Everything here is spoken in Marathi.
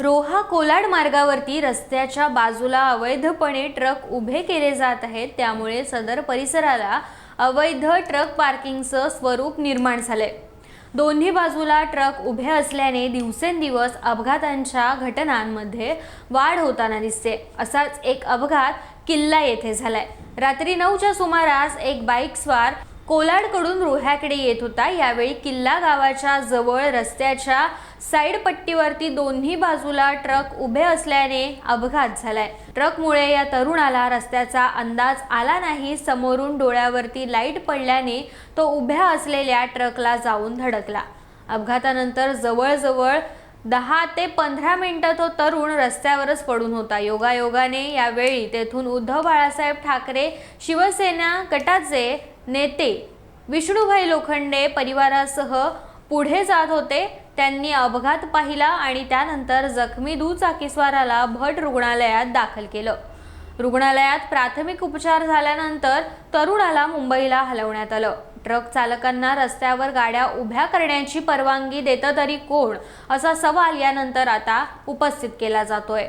रोहा कोलाड मार्गावरती रस्त्याच्या बाजूला अवैधपणे ट्रक उभे केले जात आहेत. त्यामुळे सदर परिसराला अवैध ट्रक पार्किंगचं स्वरूप निर्माण झालंय. दोन्ही बाजूला ट्रक उभे असल्याने दिवसेंदिवस अपघातांच्या घटनांमध्ये वाढ होताना दिसते. असाच एक अपघात किल्ला येथे झालाय. रात्री नऊच्या सुमारास एक बाईक स्वार कोलाडकडून रोह्याकडे येत होता. यावेळी किल्ला गावाच्या जवळ रस्त्याच्या साईड पट्टीवरती दोन्ही बाजूला ट्रक उभे असल्याने अपघात झालाय. ट्रकमुळे या तरुणाला रस्त्याचा अंदाज आला नाही. समोरून डोळ्यावरती लाइट पडल्याने तो उभ्या असलेल्या ट्रकला जाऊन धडकला. अपघातानंतर जवळजवळ दहा ते पंधरा मिनिटं तो तरुण रस्त्यावरच पडून होता. योगायोगाने यावेळी तेथून उद्धव बाळासाहेब ठाकरे शिवसेना गटाचे नेते विष्णुभाई लोखंडे परिवारासह पुढे जात होते. त्यांनी अपघात पाहिला आणि त्यानंतर जखमी दुचाकीस्वाराला भट रुग्णालयात दाखल केलं. रुग्णालयात प्राथमिक उपचार झाल्यानंतर तरुणाला मुंबईला हलवण्यात आलं. ट्रक चालकांना रस्त्यावर गाड्या उभ्या करण्याची परवानगी देतं तरी कोण? असा सवाल यानंतर आता उपस्थित केला जातोय.